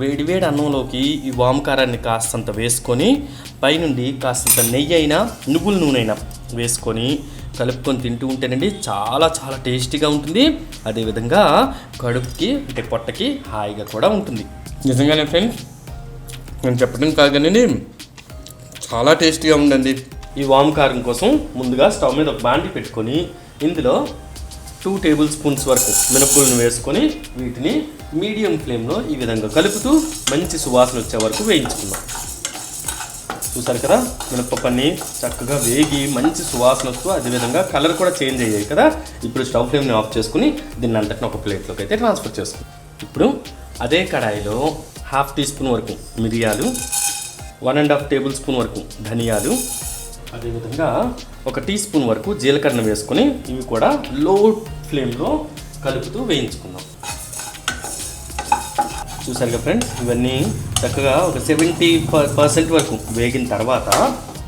వేడివేడి అన్నంలోకి ఈ వామకారాన్ని కాస్తంత వేసుకొని పైనుండి కాస్తంత నెయ్యి అయినా నువ్వుల నూనె అయినా వేసుకొని కలుపుకొని తింటూ ఉంటేనండి చాలా చాలా టేస్టీగా ఉంటుంది. అదేవిధంగా కడుపుకి అంటే పొట్టకి హాయిగా కూడా ఉంటుంది. నిజంగానే ఫ్రెండ్స్ నేను చెప్పడం కాగానే చాలా టేస్టీగా ఉందండి. ఈ వామ్ కారం కోసం ముందుగా స్టవ్ మీద ఒక బాండి పెట్టుకొని ఇందులో టూ టేబుల్ స్పూన్స్ వరకు మినపగుళ్ళను వేసుకొని వీటిని మీడియం ఫ్లేమ్లో ఈ విధంగా కలుపుతూ మంచి సువాసన వచ్చే వరకు వేయించుకుందాం. చూసారు కదా? మినపప్పని చక్కగా వేగి మంచి సువాసన వస్తూ అదేవిధంగా కలర్ కూడా చేంజ్ అయ్యాయి కదా? ఇప్పుడు స్టవ్ ఫ్లేమ్ని ఆఫ్ చేసుకుని దీన్ని అంతటిని ఒక ప్లేట్లోకి అయితే ట్రాన్స్ఫర్ చేసుకుందాం. ఇప్పుడు అదే కడాయిలో హాఫ్ టీ స్పూన్ వరకు మిరియాలు one and half tablespoon వరకు ధనియాలు అదేవిధంగా ఒక టీ స్పూన్ వరకు జీలకర్ర వేసుకొని ఇవి కూడా లో ఫ్లేమ్లో కలుపుతూ వేయించుకుందాం. చూసారుగా ఫ్రెండ్స్? ఇవన్నీ చక్కగా ఒక సెవెంటీ పర్సెంట్ వరకు వేగిన తర్వాత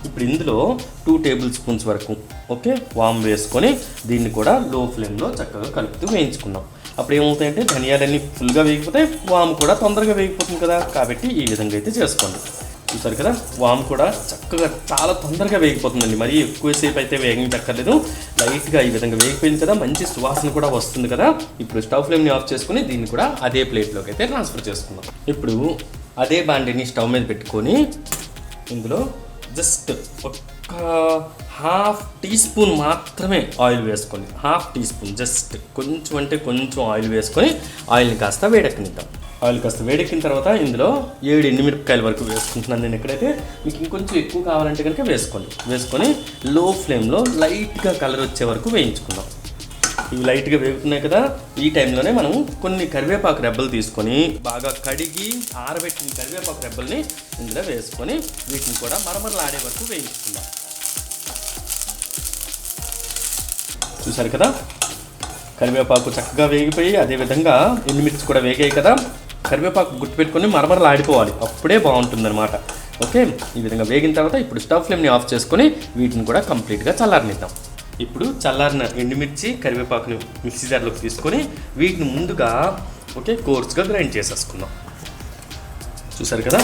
ఇప్పుడు ఇందులో టూ టేబుల్ స్పూన్స్ వరకు ఓకే? వామ్ వేసుకొని దీన్ని కూడా లో ఫ్లేమ్లో చక్కగా కలుపుతూ వేయించుకుందాం. అప్పుడు ఏమవుతాయంటే ధనియాలన్నీ ఫుల్గా వేగిపోతాయి వామ్ కూడా తొందరగా వేగిపోతుంది కదా? కాబట్టి ఈ విధంగా అయితే చేసుకోండి. చూసారు కదా? వామ్ కూడా చక్కగా చాలా తొందరగా వేగిపోతుందండి. మరీ ఎక్కువసేపు అయితే వేగించక్కర్లేదు. లైట్గా ఈ విధంగా వేగిపోయింది కదా? మంచి సువాసన కూడా వస్తుంది కదా? ఇప్పుడు స్టవ్ ఫ్లేమ్ని ఆఫ్ చేసుకుని దీన్ని కూడా అదే ప్లేట్లోకి అయితే ట్రాన్స్ఫర్ చేసుకుందాం. ఇప్పుడు అదే బాండీని స్టవ్ మీద పెట్టుకొని ఇందులో జస్ట్ ఒక్క హాఫ్ టీ స్పూన్ మాత్రమే ఆయిల్ వేసుకోండి హాఫ్ టీ స్పూన్ జస్ట్ కొంచెం అంటే కొంచెం ఆయిల్ వేసుకొని ఆయిల్ని కాస్త వేడెక్కనిద్దాం. ఆయిల్ కాస్త వేడెక్కిన తర్వాత ఇందులో ఏడు ఎండుమిరపకాయల వరకు వేసుకుంటున్నాను నేను ఎక్కడైతే. మీకు ఇంకొంచెం ఎక్కువ కావాలంటే కనుక వేసుకోండి. వేసుకొని లో ఫ్లేమ్లో లైట్గా కలర్ వచ్చే వరకు వేయించుకుందాం. ఇవి లైట్గా వేగుతున్నాయి కదా ఈ టైంలోనే మనం కొన్ని కరివేపాకు రెబ్బలు తీసుకొని బాగా కడిగి ఆరబెట్టిన కరివేపాకు రెబ్బల్ని ఇందులో వేసుకొని వీటిని కూడా మరమరలాడే వరకు వేయించుకుందాం. చూసారు కదా? కరివేపాకు చక్కగా వేగిపోయి అదేవిధంగా ఎండుమిర్చి కూడా వేగాయి కదా? కరివేపాకు గుర్తుపెట్టుకొని మరమరలు ఆడిపోవాలి. అప్పుడే బాగుంటుందన్నమాట. ఓకే? ఈ విధంగా వేగిన తర్వాత ఇప్పుడు స్టవ్ ఫ్లేమ్ని ఆఫ్ చేసుకొని వీటిని కూడా కంప్లీట్గా చల్లారనిద్దాం. ఇప్పుడు చల్లారిన ఎండుమిర్చి కరివేపాకుని మిక్సీ జార్లోకి తీసుకొని వీటిని ముందుగా ఓకే కోర్స్గా గ్రైండ్ చేసేసుకుందాం. చూసారు కదా?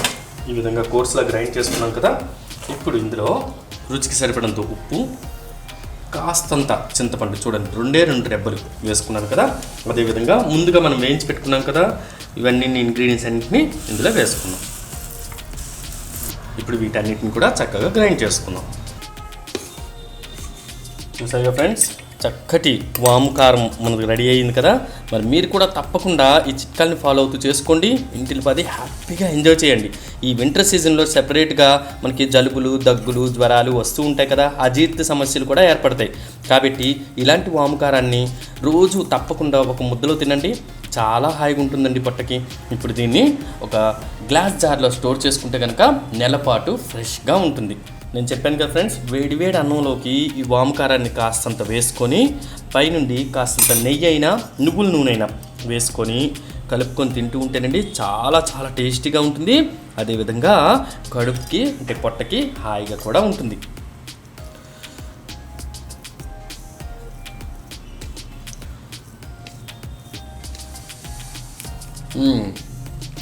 ఈ విధంగా కోర్స్లా గ్రైండ్ చేసుకున్నాం కదా? ఇప్పుడు ఇందులో రుచికి సరిపడంత ఉప్పు కాస్తంత చింతపండు చూడండి రెండే రెండు రెబ్బలు వేసుకున్నాను కదా. అదేవిధంగా ముందుగా మనం వేయించి పెట్టుకున్నాం కదా ఇవన్నీ ఇంగ్రీడియంట్స్ అన్నింటినీ ఇందులో వేసుకున్నాం. ఇప్పుడు వీటన్నిటిని కూడా చక్కగా గ్రైండ్ చేసుకుందాం. చూసారుగా ఫ్రెండ్స్ చక్కటి వాము కారం మనకు రెడీ అయ్యింది కదా. మరి మీరు కూడా తప్పకుండా ఈ చిట్కాల్ని ఫాలో అవుతూ చేసుకోండి. ఇంటిని పది హ్యాపీగా ఎంజాయ్ చేయండి. ఈ వింటర్ సీజన్లో సెపరేట్గా మనకి జలుబులు దగ్గులు జ్వరాలు వస్తూ ఉంటాయి కదా. అజీర్తి సమస్యలు కూడా ఏర్పడతాయి. కాబట్టి ఇలాంటి వాముకారాన్ని రోజు తప్పకుండా ఒక ముద్దలో తినండి. చాలా హాయిగా ఉంటుందండి పొట్టకి. ఇప్పుడు దీన్ని ఒక గ్లాస్ జార్లో స్టోర్ చేసుకుంటే కనుక నెలపాటు ఫ్రెష్గా ఉంటుంది. నేను చెప్పాను కదా ఫ్రెండ్స్ వేడి వేడి అన్నంలోకి ఈ వామకారాన్ని కాస్తంత వేసుకొని పైనుండి కాస్తంత నెయ్యి అయినా నువ్వుల నూనె అయినా వేసుకొని కలుపుకొని తింటూ ఉంటేనండి చాలా చాలా టేస్టీగా ఉంటుంది. అదేవిధంగా కడుపుకి అంటే పొట్టకి హాయిగా కూడా ఉంటుంది.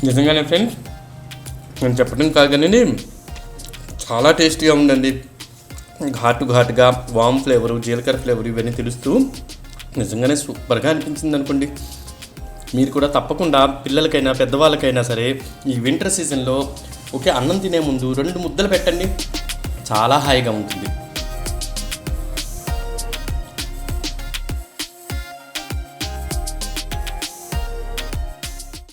నిజంగానే ఫ్రెండ్స్ నేను చెప్పడం కాగానే చాలా టేస్టీగా ఉందండి. ఘాటు ఘాటుగా వామ్ ఫ్లేవరు జీలకర్ర ఫ్లేవర్ ఇవన్నీ తెలుస్తూ నిజంగానే సూపర్గా అనిపించింది అనుకోండి. మీరు కూడా తప్పకుండా పిల్లలకైనా పెద్దవాళ్ళకైనా సరే ఈ వింటర్ సీజన్లో ఒకే అన్నం తినే ముందు రెండు ముద్దలు పెట్టండి. చాలా హాయిగా ఉంటుంది.